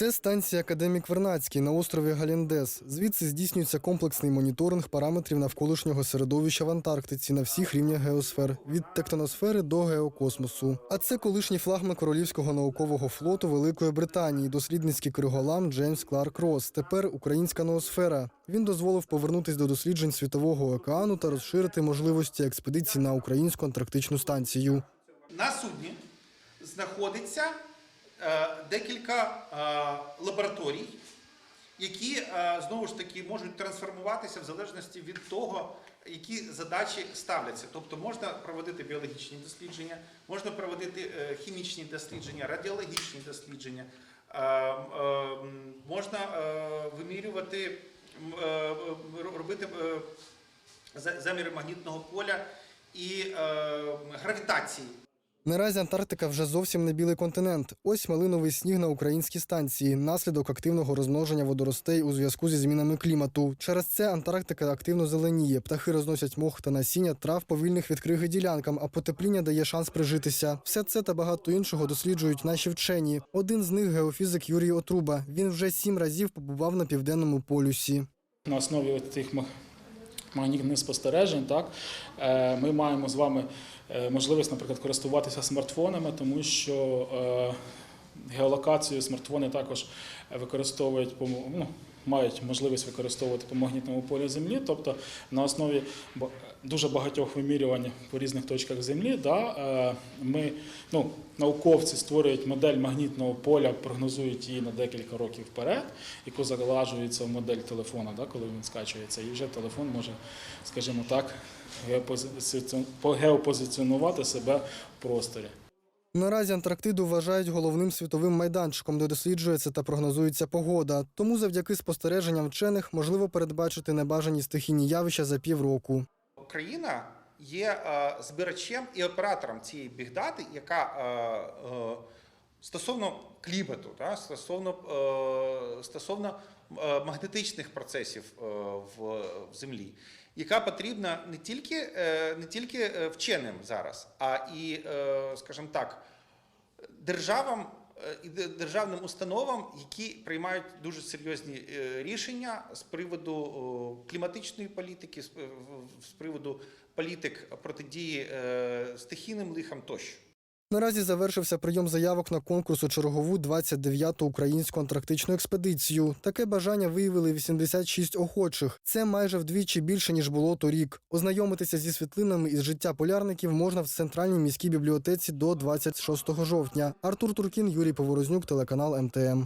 Це станція Академік Вернадський на острові Галіндес. Звідси здійснюється комплексний моніторинг параметрів навколишнього середовища в Антарктиці на всіх рівнях геосфер від тектоносфери до геокосмосу. А це колишній флагман Королівського наукового флоту Великої Британії, дослідницький криголам Джеймс Кларк Росс. Тепер українська ноосфера. Він дозволив повернутись до досліджень світового океану та розширити можливості експедицій на українську антарктичну станцію. На судні знаходиться декілька е, лабораторій, які е, знову ж таки можуть трансформуватися в залежності від того, які задачі ставляться. Тобто можна проводити біологічні дослідження, можна проводити е, хімічні дослідження, радіологічні дослідження, е, е, можна е, вимірювати, е, робити е, заміри магнітного поля і е, гравітації. Наразі Антарктика вже зовсім не білий континент. Ось малиновий сніг на українській станції, наслідок активного розмноження водоростей у зв'язку зі змінами клімату. Через це Антарктика активно зеленіє. Птахи розносять мох та насіння трав по вільних відкритих ділянкам, а потепління дає шанс прижитися. Все це та багато іншого досліджують наші вчені. Один з них геофізик Юрій Отруба. Він вже сім разів побував на південному полюсі. На основі ма- магнітних спостережень, так, е, ми маємо з вами е, можливість, наприклад, користуватися смартфонами, тому що е, геолокацію смартфони також використовують ну, мають можливість використовувати по магнітному полі Землі, тобто на основі дуже багатьох вимірювань по різних точках Землі, да, е, ми, ну, науковці створюють модель магнітного поля, прогнозують її на декілька років вперед, яку залажується в модель телефона, да, коли він скачується, і вже телефон може, скажімо так, геопозиці- погеопозиціонувати себе в просторі. Наразі Антарктиду вважають головним світовим майданчиком, де досліджується та прогнозується погода. Тому завдяки спостереженням вчених можливо передбачити небажані стихійні явища за півроку. Україна є е, збирачем і оператором цієї бігдати, яка е, е, стосовно клімату, та, стосовно, е, стосовно е, магнетичних процесів е, в, в землі, яка потрібна не тільки, е, не тільки вченим зараз, а і, скажімо так, державам і де- державним установам, які приймають дуже серйозні рішення з приводу кліматичної політики, з приводу політик протидії стихійним лихам тощо. Наразі завершився прийом заявок на конкурс у чергову 29-ту українську антарктичну експедицію. Таке бажання виявили 86 охочих. Це майже вдвічі більше ніж було торік. Ознайомитися зі світлинами із життя полярників можна в центральній міській бібліотеці до 26 жовтня. Артур Туркін, Юрій Поворознюк, телеканал МТМ.